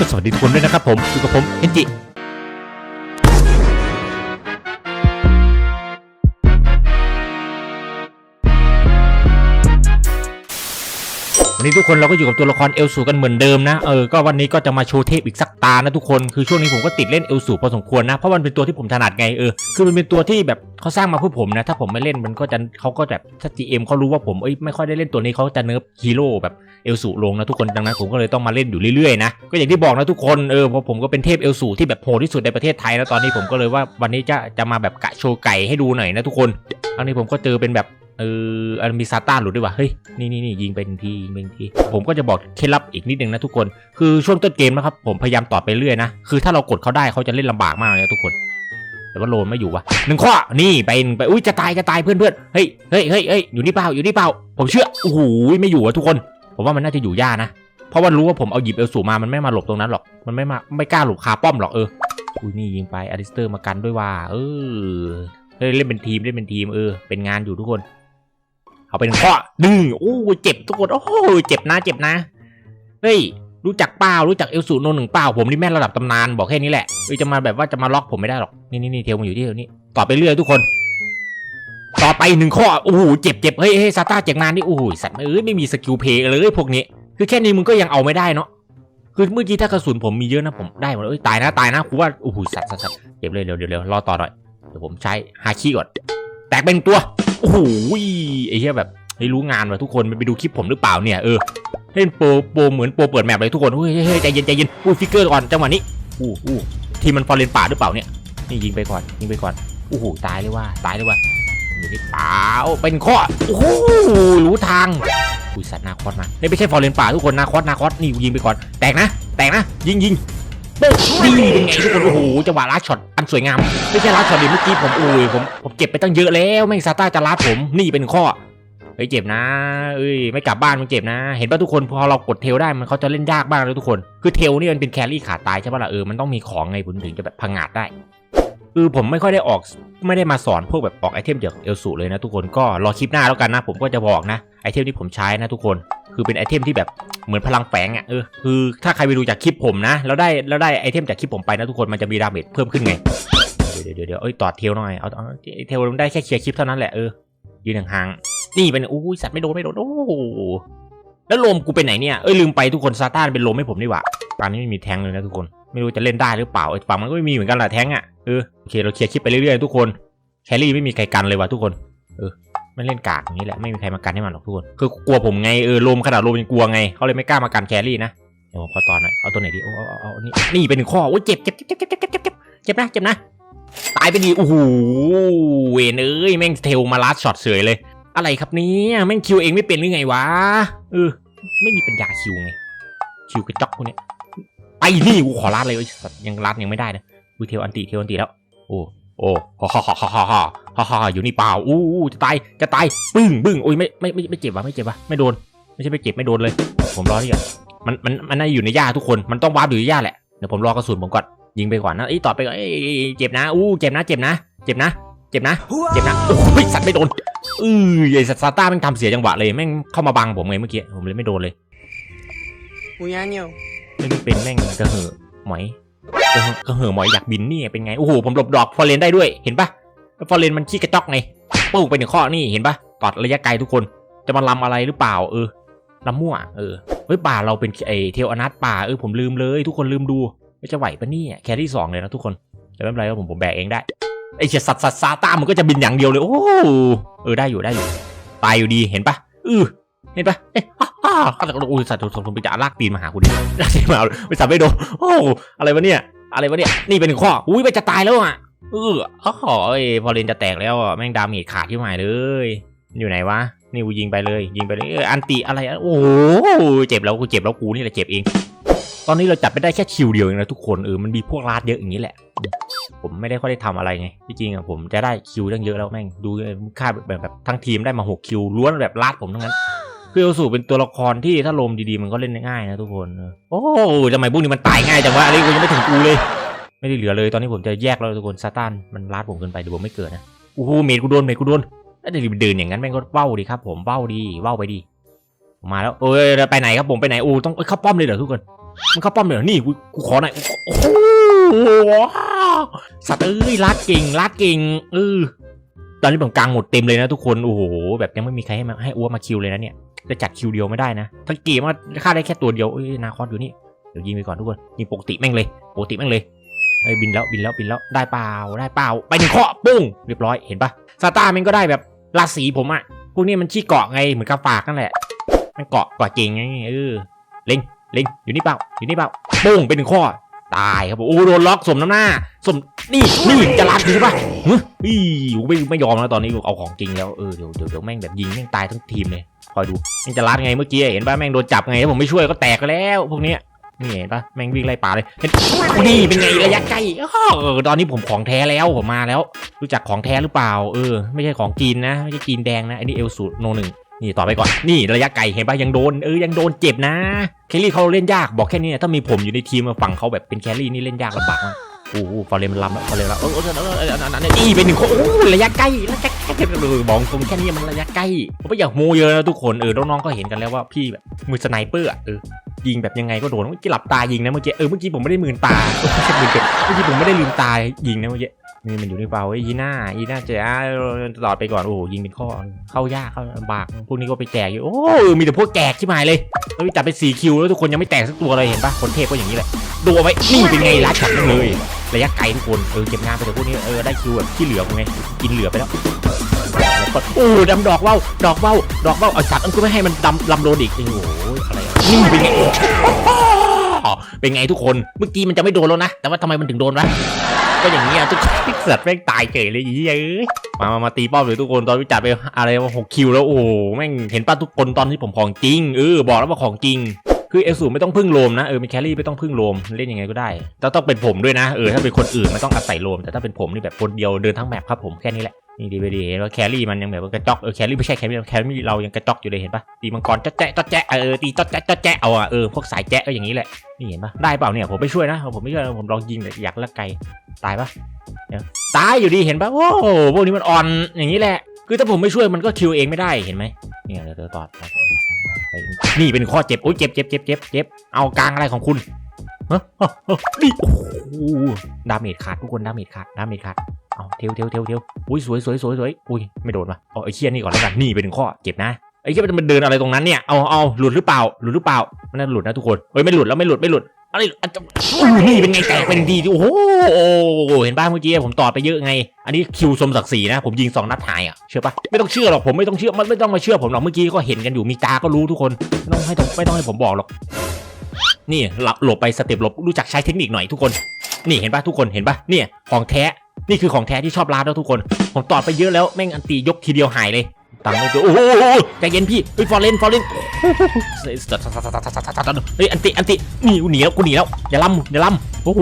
ก็สวัสดีทุกคนด้วยนะครับผมอยู่กับผมเอนจิ วันนี้ทุกคนเราก็อยู่กับตัวละครเอลสูกันเหมือนเดิมนะ เออ ก็วันนี้ก็จะมาโชว์เทพอีกสักตานะทุกคน คือช่วงนี้ผมก็ติดเล่นเอลสูพอสมควรนะ เพราะมันเป็นตัวที่ผมถนัดไง เออ คือมันเป็นตัวที่แบบเขาสร้างมาเพื่อผมนะ ถ้าผมไม่เล่นมันก็จะเขาก็แบบถ้า GM เอ็มเขารู้ว่าผมเอ้ยไม่ค่อยได้เล่นตัวนี้เขาจะเนิร์ฟฮีโร่แบบเอลสูลงนะทุกคน ดังนั้นผมก็เลยต้องมาเล่นอยู่เรื่อยๆนะ ก็อย่างที่บอกนะทุกคน เออเพราะผมก็เป็นเทพเอลสูที่แบบโหดที่สุดในประเทศไทยแล้วตอนนี้ผมก็เลยว่าวันนี้จะจะมาแบบกะโชว์ไก่ให้ดูหน่อยนะทุกคนครั้งนี้ผมก็เจอเป็นแบบ เอออันมีซาต้าหลุดด้วยว่ะเฮ้ยนี่นี่นี่ยิงไปหนึ่งทียิงไปหนึ่งทีผมก็จะบอกเคล็ดลับอีกนิดนึงนะทุกคน คือช่วงต้นเกมนะครับผมพยายามต่อไปเรื่อยนะคือถ้าเรากดเขาได้เขาจะเล่นลำบากมากเลยนะทุกคน แต่ว่าโลนไม่อยู่วะหนึ่งข้อนี่ไปหนึ่งไปอุ้ยจะตายจะตายเพื่อนเพื่อนเฮ้ยเฮ้ยเฮ้ยเฮ้ยอยู่นี่เปล่าอยู่นี่เปล่า ผมเชื่อโอ้โหไม่อยู่อะทุกคน ผมว่ามันน่าจะอยู่ยากนะเพราะว่ารู้ว่าผมเอาหยิบเอลสูมามันไม่มาหลบตรงนั้นหรอกมันไม่มาไม่กล้าหลบคาป้อมหรอกเอออุ้ยนี่ยิงไปอลิสเตอร์มากันด้วยว่าเออเล่นเป็นทีมเล่นเป็นทีมเออเป็นงานอยู่ทุกคน เอาเป็นข้อหนึ่งโอ้เจ็บทุกคนโอ้โหเจ็บนะเจ็บนะเฮ้ยรู้จักเป้ารู้จักเอลสูโนหนึ่งเป้าผมนี่แม่ระดับตำนานบอกแค่นี้แหละเฮ้ยจะมาแบบว่าจะมาล็อกผมไม่ได้หรอกนี่นี่นี่เทลมันอยู่ที่เทลนี้ต่อไปเรื่อยทุกคน ต่อไปหนึ่งข้อโอ้โหเจ็บเจ็บเฮ้ยเฮ้ยซาต้าเจ็บนานนี่โอ้โหสัตว์เอ้ยไม่มีสกิลเพย์เลยพวกนี้ คือแค่นี้มึงก็ยังเอาไม่ได้เนาะคือเมื่อกี้ถ้ากระสุนผมมีเยอะนะผมได้หมดเลยเอ้ยตายนะตายนะกูว่าโอ้โหสัตว์สัตว์เจ็บเลยเดี๋ยวเดี๋ยวเดี๋ยวรอต่อหน่อยเดี๋ยวผมใช้ฮาคิก่อนแตกเป็นตัว โอ้โหไอ้เหี้ยแบบเฮ้รู้งานว่ะทุกคนมันไปดูคลิปผมหรือเปล่าเนี่ยเออเล่นโปรโปรเหมือนโปรเปิดแมปเลยทุกคนเฮ้ยใจเย็นใจเย็นอู้ฟิกเกอร์ก่อนจังหวะนี้อู้อู้ทีมมันฟอร์เรนป่าหรือเปล่าเนี่ยนี่ยิงไปก่อนยิงไปก่อนโอ้โหตายเลยว่าตายเลยว่าอยู่ที่ป่าเป็นข้อโอ้โหรู้ทางอุ้ยสัตว์นาคอสมานี่ไม่ใช่ฟอร์เรนป่าทุกคนนาคอสนาคอสนี่ยิงไปก่อนแตกนะ แตกนะ ยิงยิง ป๊ะนี่เป็นไงทุกคนโอ้โหจังหวะลัดช็อตอันสวยงาม ไม่ใช่ลัดช็อตดิเมื่อกี้ผมโอ้ยผมผมเจ็บไปตั้งเยอะแล้วแม่งซาต้าจะลัดผมนี่เป็นข้อเฮ้ยเจ็บนะเอ้ยไม่กลับบ้านมันเจ็บนะ เห็นป่ะทุกคนพอเรากดเทลได้มันเขาจะเล่นยากบ้างเลยทุกคน คือเทลนี่มันเป็นแครี่ขาดตายใช่ป่ะล่ะเออมันต้องมีของไงผมถึงจะแบบพังงาดได้คือผมไม่ค่อยได้ออกไม่ได้มาสอนพวกแบบออกไอเทมจากเอลสูเลยนะทุกคนก็รอคลิปหน้าแล้วกันนะ ผมก็จะบอกนะ ไอเทมที่ผมใช้นะทุกคน คือเป็นไอเทมที่แบบเหมือนพลังแฝงอะเออคือถ้าใครไปดูจากคลิปผมนะ แล้วได้แล้วได้ไอเทมจากคลิปผมไปนะทุกคนมันจะมีดาเมจเพิ่มขึ้นไง เดี๋ยวเดี๋ยวเดี๋ยวเอ้ยตอดเทลหน่อยเอาเอาเทลมันได้แค่เคลียร์คลิปเท่านั้นแหละเออยืนห่างๆนี่เป็นอู้สัตว์ไม่โดนไม่โดนโอ้โหแล้วลมกูไปไหนเนี่ยเอ้ยลืมไปทุกคนซาต้าเป็นลมให้ผมนี่หว่าตอนนี้ไม่มีแทงเลยนะทุกคนไม่รู้จะเล่นได้หรือเปล่าไอ้ฝั่งมันก็ไม่มีเหมือนกันแหละแทงอะเออโอเคเราเคลียร์คลิปไปเรื่อยๆทุกคนแครี่ไม่มีใครกันเลยว่ะทุกคนเออ ไม่เล่นกากอย่างนี้แหละไม่มีใครมากันให้มันหรอกทุกคนคือกลัวผมไงเออลมขนาดลมยังกลัวไงเขาเลยไม่กล้ามากันแครี่นะเดี๋ยวขอตอนหน่อยเอาตัวไหนดีโอ้เอาเอาเอนี่นี่เป็นหนึ่งข้อโอ้เจ็บเจ็บเจ็บเจ็บเจ็บเจ็บเจ็บเจ็บเจ็บนะเจ็บนะตายไปดีโอ้โหเวนเอ้ยแม่งเทลมาลัดช็อตเสยเลย อะไรครับเนี่ยแม่งคิวเองไม่เป็นหรือไงวะเออไม่มีปัญญาคิวไงคิวกระจอกพวกเนี้ยไปนี่กูขอลาดเลยเอ้ยสัตว์ยังลาดยังไม่ได้นะอุ้ยเทวอันติเทวอันติแล้วโอ้ โอ้ฮ่าฮ่าฮ่าฮ่าฮ่าฮ่าฮ่าอยู่นี่เปล่าอู้จะตายจะตายปึ้งบึ้งโอ้ยไม่ไม่ไม่เจ็บวะไม่เจ็บวะไม่โดน ไม่ใช่ไม่เจ็บไม่โดนเลย ผมรอที่ก่อนมันมันมันน่าอยู่ในหญ้าทุกคนมันต้องวาร์ปอยู่ในหญ้าแหละเดี๋ยวผมรอกระสุนผมก่อนยิงไปก่อนนะไอ้ต่อไปก่อนเจ็บนะอู้เจ็บนะเจ็บนะเจ็บนะเจ็บนะเจ็บนะโอ้ยสัตว์ไม่โดนเออไอสัตว์ซาต้าแม่งทำเสียจังหวะเลยแม่งเข้ามาบังผมไงเมื่อกี้ผมเลยไม่โดนเลยกูยันอยู่ไม่เป็นแม่งกระเหอะไหม กระเหอะหมอยอยากบินนี่เป็นไง โอ้โห ผมหลบดอกฟอร์เรนได้ด้วย เห็นปะฟอร์เรนมันขี้กระจอกไงปุ้งไปหนึ่งข้อนี่เห็นปะตอดระยะไกลทุกคน จะมาลำอะไรหรือเปล่า เออลำมั่ว เออ เฮ้ยป่าเราเป็นไอเทลอนัทป่า เออผมลืมเลย ทุกคนลืมดู ไม่จะไหวปะเนี่ยแครี่สองเลยนะทุกคนแต่ไม่เป็นไรครับผมผมแบกเองได้ ไอเฉียสัตว์สัตว์ซาต้ามันก็จะบินอย่างเดียวเลย โอ้ เออได้อยู่ได้อยู่ ตายอยู่ดี เห็นปะอือเห็นปะเอ๊ะ ฮ่าฮ่าก็ตะโอ้ยสัตว์สมสมไปจะลากตีนมาหาคุณดิลากตีนมาไปสัตว์ไม่โดนโอ้อะไรวะเนี่ย อะไรวะเนี่ย นี่เป็นข้อ อุ้ยมันจะตายแล้วอะ เอออ๋อเอ้พอเลนจะแตกแล้วอะ แม่งดาเมจขาดที่หมายเลย อยู่ไหนวะ นี่กูยิงไปเลย ยิงไปเลยเอออันติอะไรอะโอ้โหเจ็บแล้วกูเจ็บแล้วกูนี่แหละเจ็บเอง ตอนนี้เราจับไปได้แค่คิวเดียวเองนะทุกคน เออ มันมีพวกลาดเยอะอย่างนี้แหละ ผมไม่ได้ค่อยได้ทำอะไรไง ที่จริงอะผมจะได้คิวตั้งเยอะแล้วแม่ง ดูค่าแบบแบบทั้งทีมได้มาหกคิวล้วนแบบลาดผมทั้งนั้น คือเอลสูเป็นตัวละครที่ถ้าลมดีๆมันก็เล่นง่ายนะทุกคน โอ้ทำไมพวกนี้มันตายง่ายจังวะอะไรกูยังไม่ถึงกูเลย ไม่ได้เหลือเลยตอนนี้ผมจะแยกแล้วทุกคนซาตานมันลาดผมเกินไปเดี๋ยวผมไม่เกิดนะโอ้โหเมดกูโดนเมดกูโดนแล้วเดี๋ยวเดินอย่างนั้นแม่งก็เว้าดีครับผมเว้าดีเว้าไปดี มาแล้วเอ้ยไปไหนครับผมไปไหนโอ้ต้องเข้าป้อมเลยเหรอทุกคนมึงเข้าป้อมเลยเหรอนี่กูกูขอหน่อยโอ้โหสัตว์เอ้ยลัดเก่งลัดเก่งเออตอนนี้ผมกลางหมดเต็มเลยนะทุกคนโอ้โหแบบยังไม่มีใครให้มาให้อ้วมาคิวเลยนะเนี่ย จะจัดคิวเดียวไม่ได้นะทั้งเกมว่าฆ่าได้แค่ตัวเดียวเอ้ยนาคอนอยู่นี่เดี๋ยวยิงไปก่อนทุกคนยิงปกติแม่งเลยปกติแม่งเลยไอ้ยบินแล้วบินแล้วบินแล้วได้เปล่าได้เปล่าไปหนึ่งเคาะปุ้งเรียบร้อยเห็นปะซาต้าแม่งก็ได้แบบราศีผมอะพวกนี้มันชี้เกาะไงเหมือนกับฝากนั่นแหละ มันเกาะเกาะจริงไงเออเล็งเล็งอยู่นี่เปล่าอยู่นี่เปล่าปุ้งเป็นหนึ่งข้อตายครับผมโอ้โดนล็อกสมน้ำหน้าสมนี่นี่จะรัดใช่ปะเฮ้ยอีไม่ไม่ยอมแล้วตอนนี้เอาของจริงแล้วเออเดี๋ยวเดี๋ยวเดี๋ยวแม่งแบบยิงแม่งตายทั้งทีมเลย คอยดูแม่งจะรัดไงเมื่อกี้เห็นป่ะแม่งโดนจับไงผมไม่ช่วยก็แตกแล้วพวกเนี้ยนี่เห็นปะแม่งวิ่งไล่ป่าเลยเห็นนี่เป็นไงระยะใกล้เออตอนนี้ผมของแท้แล้วผมมาแล้ว รู้จักของแท้หรือเปล่า เออ ไม่ใช่ของจีนนะไม่ใช่จีนแดงนะอันนี้เอลสูโนหนึ่งนี่ต่อไปก่อนนี่ระยะไกลเห็นป่ะยังโดนเออยังโดนเจ็บนะแคลรี่เขาเล่นยากบอกแค่นี้นะถ้ามีผมอยู่ในทีมฝั่งเขาแบบเป็นแคลรี่นี่เล่นยากลำบากมาก โอ้โหฟอเรนมันลำแล้วฟอร์เรนแล้วเออเออเออเอออันนั้นนี่เป็นหนึ่งคนโอ้ระยะใกล้ระยะใกล้เลยบอกตรงแค่นี้มันระยะใกล้ผมไม่อยากโมเยอะนะทุกคนเออน้องๆก็เห็นกันแล้วว่าพี่แบบมือสไนเปอร์อะเออยิงแบบยังไงก็โดนเมื่อกี้หลับตายิงนะเมื่อกี้เออเมื่อกี้ผมไม่ได้มืนตาเออไม่ใช่มืนเก็บเมื่อกี้ผมไม่ได้ลืมตายิงนะเมื่อกี้นี่มันอยู่ในเปล่าไอ้ยีน่ายีน่าจะอ่าตลอดไปก่อนโอ้ยิงเป็นข้อเข้ายากเข้าลำบากพวกนี้ก็ไปแจกอยู่โอ้มีแต่พวกแจกที่หมายเลยแล้วจับไปสี่คิวแล้วทุกคนยังไม่แตกสักตัวเลยเห็นปะคนเทพก็อย่างนี้แหละดูเอาไว้นี่เป็นไงลัดฉับเลย ระยะไกลทุกคนเออเก็บงานไปแต่พวกนี้เออได้คิวแบบที่เหลือกูไงกินเหลือไปแล้วก็โอ้ดำดอกว่าวดอกว่าวดอกว่าวเอาสัตว์อันกูไม่ให้มันดำลำโดนอีกโอ้โหอะไรอะนี่เป็นไงเป็นไงทุกคนเมื่อกี้มันจะไม่โดนแล้วนะแต่ว่าทำไมมันถึงโดนวะก็อย่างนี้อะทุกคนสัตว์แม่งตายเฉยเลยยี่เอ้ยมามามาตีป้อมเลยทุกคนตอนวิจารณ์ไปอะไรมาหกคิวแล้วโอ้แม่งเห็นป้าทุกคนตอนที่ผมของจริงเออบอกแล้วว่าของจริง คือเอลสูไม่ต้องพึ่งโลมนะเออมีแครี่ไม่ต้องพึ่งโลมเล่นยังไงก็ได้แต่ต้องเป็นผมด้วยนะเออถ้าเป็นคนอื่นไมันต้องอาศัยโลมแต่ถ้าเป็นผมนี่แบบคนเดียวเดินทั้งแมปครับผมแค่นี้แหละนี่ดีไปดีเห็นว่าแครี่มันยังแบบกระจอกเออแครี่ไม่ใช่แครี่แครี่เรายังกระจอกอยู่เลยเห็นปะตีมังกรจ๊ะแจ๊ะจ๊ะแจ๊ะเออตีจ๊ะแจ๊ะจ๊ะแจ๊ะเอาอะเออพวกสายแจ๊ะก็อย่างนี้แหละนี่เห็นปะได้เปล่าเนี่ยผมไม่ช่วยนะผมไม่ช่วยผมลองยิงแต่อยากละไกลตายปะตายอยู่ดีเห็นปะโอ้โหพวกนี้มันอ่อนอย่างนี้แหละคือถ้าผมไม่ช่วยมันก็คิวเองไม่ได้เห็นไหม นี่เดี๋ยวเดี๋ยวตอไปนี่เป็นข้อเจ็บโอ้ยเจ็บเจ็บเจ็บเจ็บเจ็บเอากลางอะไรของคุณฮะนี่โอ้โหดาเมจขาดทุกคนดาเมจขาดดาเมจขาดเอาเทวเทวเทวเทวอุ้ยสวยสวยสวยสวยอุ้ยไม่โดนวะเอาไอ้เชี่ยนี่ก่อนแล้วกันนี่เป็นข้อเจ็บนะไอ้เชี่ยมันเดินอะไรตรงนั้นเนี่ยเอาเอาหลุดหรือเปล่าหลุดหรือเปล่ามันน่าหลุดนะทุกคนเฮ้ยไม่หลุดแล้วไม่หลุดไม่หลุด อะไรอาจจะนี่เป็นไงแตกเป็นดีโอ้โหเห็นป่ะเมื่อกี้ผมต่อไปเยอะไง อันนี้คิวสมศักดิ์ศรีนะ ผมยิงสองนัดหายอะเชื่อปะไม่ต้องเชื่อหรอกผมไม่ต้องเชื่อมันไม่ต้องมาเชื่อผมหรอกเมื่อกี้ก็เห็นกันอยู่มีตาก็รู้ทุกคนไม่ต้องให้ต้องไม่ต้องให้ผมบอกหรอกนี่หลบหลบไปสเต็ปหลบรู้จักใช้เทคนิคหน่อยทุกคน นี่เห็นปะทุกคนเห็นปะเนี่ยของแท้นี่คือของแท้ที่ชอบลาดแล้วทุกคน ผมต่อไปเยอะแล้วแม่งอันตียกทีเดียวหายเลย ตังค์ไม่เจอโอ้โหใจเย็นพี่เฮ้ยฟอร์เรนฟอร์เรนเฮ้ยอันติอันตินี่กูหนีแล้วกูหนีแล้วอย่าล่ำอย่าล่ำโอ้โห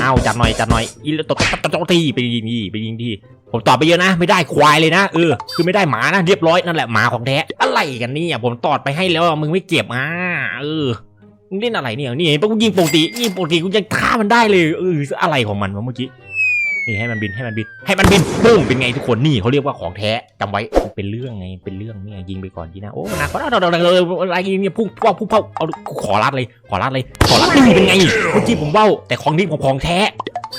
อ้าวจัดหน่อยจัดหน่อยอีตบตบตบตีไปยิงทีไปยิงทีผมตอบไปเยอะนะ ไม่ได้ควายเลยนะเออคือไม่ได้หมานะเรียบร้อยนั่นแหละหมาของแท้อะไรกันนี่ยผมตอดไปให้แล้วมึงไม่เจ็บอะเออมึงเล่นอะไรเนี่ยนี่กูยิงปกติยิงปกติกูยังฆ่ามันได้เลยเอออะไรของมันวะเมื่อกี้ นี่ให้มันบินให้มันบิน ให้มันบินปุ้งเป็นไงทุกคนนี่เขาเรียกว่าของแท้จำไว้เป็นเรื่องไงเป็นเรื่องเนี่ยยิงไปก่อนดีนะโอ้นาขอเราเราเราอะไรยิงเนี่ยพุ่งพุ่งพุ่งเผาเอาขอรัดเลยขอรัดเลยขอรัดนี่เป็นไงเมื่อกี้ผมเบ้าแต่ของนี้ผมของแท้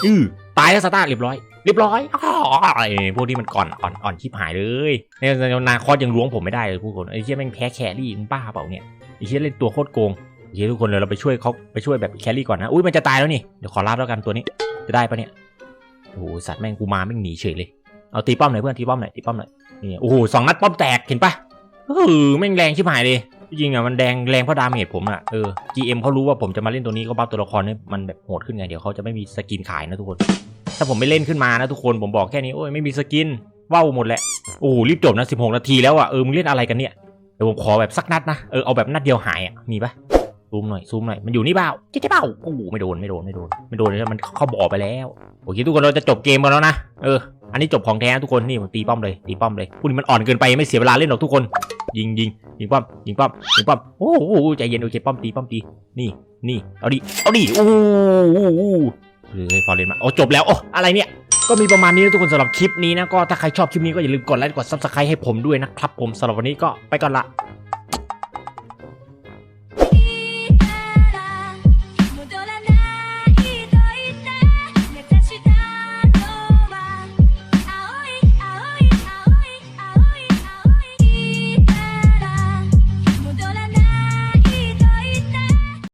อือตายแล้วสตาร์เรียบร้อยเรียบร้อยอ๋อไอพวกนี้มันก่อนอ่อนอ่อนชิบหายเลยเนี่ยนาคอสยังล้วงผมไม่ได้เลยทุกคนไอ้เชี่ยแม่งแพ้แครี่มึงบ้าเปล่าเนี่ยไอ้เชี่ยเล่นตัวโคตรโกงไอ้เชี่ยทุกคนเลยเราไปช่วยเขาไปช่วยแบบแครี่ก่อนนะอุ้ยมันจะตายแล้วนี่เดี๋ยวขอรับแล้วกันตัวนี้จะได้ปะเนี่ย โอ้โหสัตว์แม่งกูมาแม่งหนีเฉยเลย เอาตีป้อมหน่อยเพื่อนตีป้อมหน่อยตีป้อมหน่อยนี่โอ้โหสองนัดป้อมแตกเห็นปะเออแม่งแรงชิบหายเลยจริงอะมันแดงแรงเพราะดาเมจผมอะเออ GM เขารู้ว่าผมจะมาเล่นตัวนี้ก็บัฟตัวละครเนี่ยมันแบบโหดขึ้นไงเดี๋ยวเขาจะไม่มีสกินขายนะทุกคน ถ้าผมไม่เล่นขึ้นมานะทุกคนผมบอกแค่นี้โอ้ยไม่มีสกินว้าวหมดแหละโอ้โหรีบจบนะ16 นาทีแล้วอะเออมึงเล่นอะไรกันเนี่ยเดี๋ยวผมขอแบบสักนัดนะเออเอาแบบนัดเดียวหายอะมีปะ ซูมหน่อยซูมหน่อยมันอยู่นี่เปล่าเจ๊เปล่าโอ้โหไม่โดนไม่โดนไม่โดนไม่โดนเลยมันเข้าบ่อไปแล้วโอเคทุกคนเราจะจบเกมกันแล้วนะเอออันนี้จบของแท้ทุกคนนี่ผมตีป้อมเลยตีป้อมเลยพวกนี้มันอ่อนเกินไปไม่เสียเวลาเล่นหรอกทุกคน ยิงยิงยิงป้อมยิงป้อมยิงป้อมโอ้โหใจเย็นโอเคป้อมตีป้อมตีนี่นี่เอาดิเอาดิโอ้โหเฮ้ยฟอร์เรนมาโอ้จบแล้วโอ้อะไรเนี่ยก็มีประมาณนี้นะทุกคนสำหรับคลิปนี้นะก็ถ้าใครชอบคลิปนี้ก็อย่าลืมกดไลค์กดซับสไครต์ให้ผมด้วยนะครับผมสำหรับวันนี้ก็ไปก่อนละ